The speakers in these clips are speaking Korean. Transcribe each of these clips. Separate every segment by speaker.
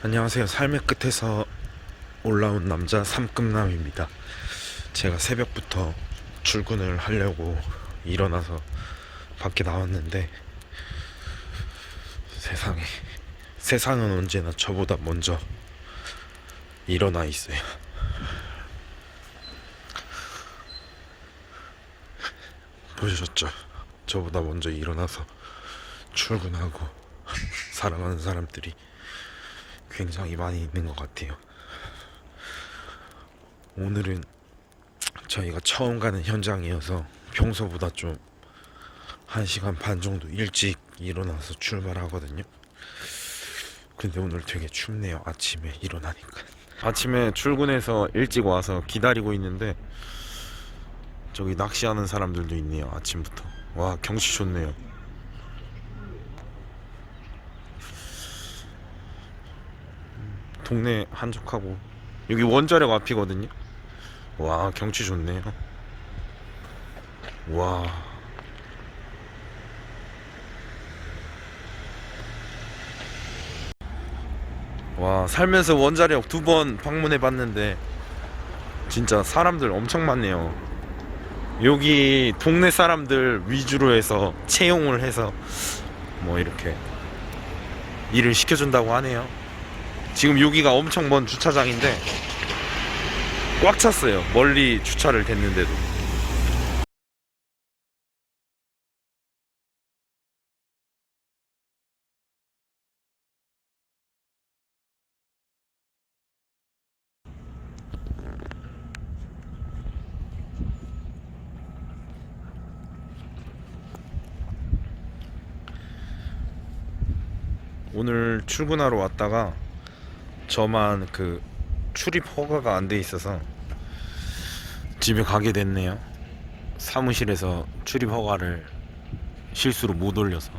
Speaker 1: 안녕하세요. 삶의 끝에서 올라온 남자 삼급남입니다. 제가 새벽부터 출근을 하려고 일어나서 밖에 나왔는데 세상에 세상은 언제나 저보다 먼저 일어나 있어요. 보셨죠? 저보다 먼저 일어나서 출근하고 살아가는 사람들이 굉장히 많이 있는 것 같아요. 오늘은 저희가 처음 가는 현장이어서 평소보다 좀 1시간 반 정도 일찍 일어나서 출발하거든요. 근데 오늘 되게 춥네요. 아침에 일어나니까. 아침에 출근해서 일찍 와서 기다리고 있는데 저기 낚시하는 사람들도 있네요. 아침부터. 와, 경치 좋네요. 동네 한적하고 여기 원자력 앞이거든요. 와 경치 좋네요. 와. 와 살면서 원자력 두 번 방문해 봤는데 진짜 사람들 엄청 많네요. 여기 동네 사람들 위주로 해서 채용을 해서 뭐 이렇게 일을 시켜준다고 하네요. 지금 여기가 엄청 먼 주차장인데 꽉 찼어요. 멀리 주차를 됐는데도. 오늘 출근하러 왔다가 저만 그 출입 허가가 안 돼 있어서 집에 가게 됐네요. 사무실에서 출입 허가를 실수로 못 올려서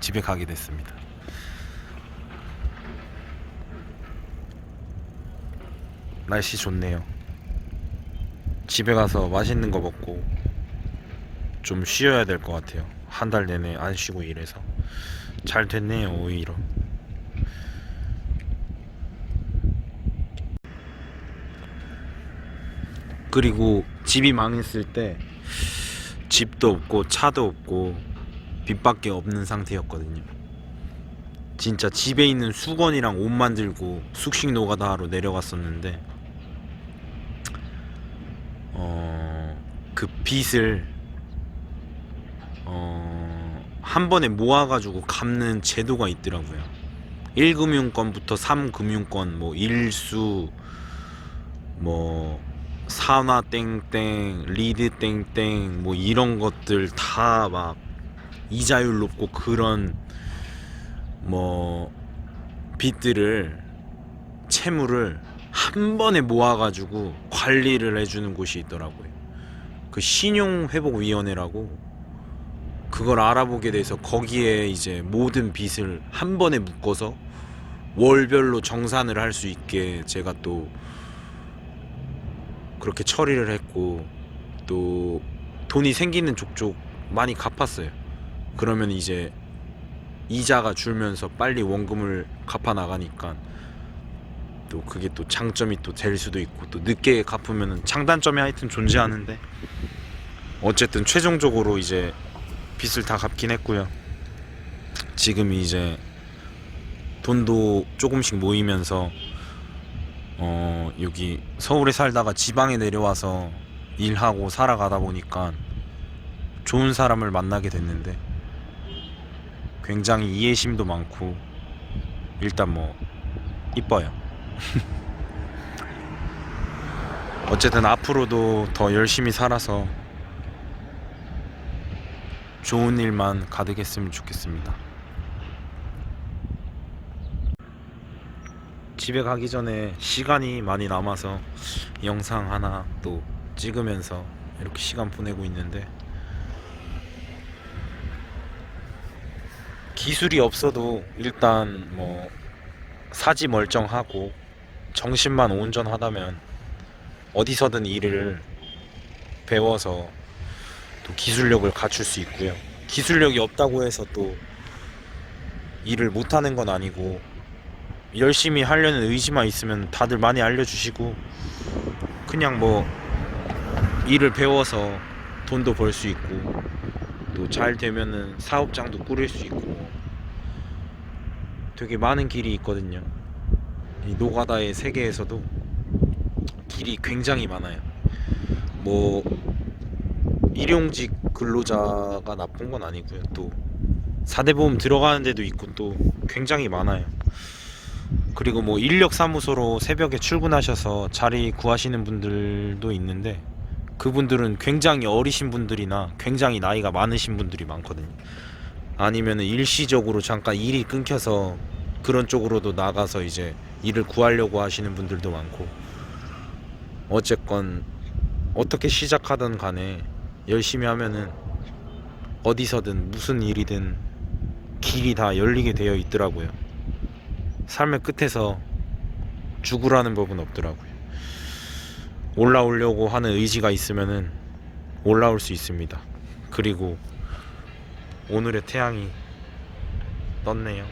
Speaker 1: 집에 가게 됐습니다. 날씨 좋네요. 집에 가서 맛있는 거 먹고 좀 쉬어야 될 것 같아요. 한 달 내내 안 쉬고 일해서 잘 됐네요 오히려. 그리고 집이 망했을 때 집도 없고 차도 없고 빚밖에 없는 상태였거든요. 진짜 집에 있는 수건이랑 옷만 들고 숙식 노가다로 내려갔었는데 어 그 빚을 어 한 번에 모아가지고 갚는 제도가 있더라고요. 1금융권부터 3금융권 뭐 일수 뭐 산화 땡땡 리드 땡땡 뭐 이런 것들 다 막 이자율 높고 그런 뭐 빚들을 채무를 한 번에 모아가지고 관리를 해주는 곳이 있더라고요. 그 신용회복위원회라고 그걸 알아보게 돼서 거기에 이제 모든 빚을 한 번에 묶어서 월별로 정산을 할 수 있게 제가 또 그렇게 처리를 했고 또 돈이 생기는 족족 많이 갚았어요. 그러면 이제 이자가 줄면서 빨리 원금을 갚아 나가니까 또 그게 또 장점이 또 될 수도 있고 또 늦게 갚으면은 장단점이 하여튼 존재하는데 어쨌든 최종적으로 이제 빚을 다 갚긴 했고요. 지금 이제 돈도 조금씩 모이면서 어 여기 서울에 살다가 지방에 내려와서 일하고 살아가다 보니까 좋은 사람을 만나게 됐는데 굉장히 이해심도 많고 일단 뭐 이뻐요. 어쨌든 앞으로도 더 열심히 살아서 좋은 일만 가득했으면 좋겠습니다. 집에 가기 전에 시간이 많이 남아서 영상 하나 또 찍으면서 이렇게 시간 보내고 있는데 기술이 없어도 일단 뭐 사지 멀쩡하고 정신만 온전하다면 어디서든 일을 배워서 또 기술력을 갖출 수 있고요. 기술력이 없다고 해서 또 일을 못하는 건 아니고 열심히 하려는 의지만 있으면 다들 많이 알려주시고 그냥 뭐 일을 배워서 돈도 벌 수 있고 또 잘 되면은 사업장도 꾸릴 수 있고 되게 많은 길이 있거든요. 이 노가다의 세계에서도 길이 굉장히 많아요. 뭐 일용직 근로자가 나쁜 건 아니고요. 또 사대보험 들어가는 데도 있고 또 굉장히 많아요. 그리고 뭐 인력 사무소로 새벽에 출근하셔서 자리 구하시는 분들도 있는데 그분들은 굉장히 어리신 분들이나 굉장히 나이가 많으신 분들이 많거든요. 아니면은 일시적으로 잠깐 일이 끊겨서 그런 쪽으로도 나가서 이제 일을 구하려고 하시는 분들도 많고 어쨌건 어떻게 시작하든 간에 열심히 하면은 어디서든 무슨 일이든 길이 다 열리게 되어 있더라고요. 삶의 끝에서 죽으라는 법은 없더라고요. 올라오려고 하는 의지가 있으면은 올라올 수 있습니다. 그리고 오늘의 태양이 떴네요.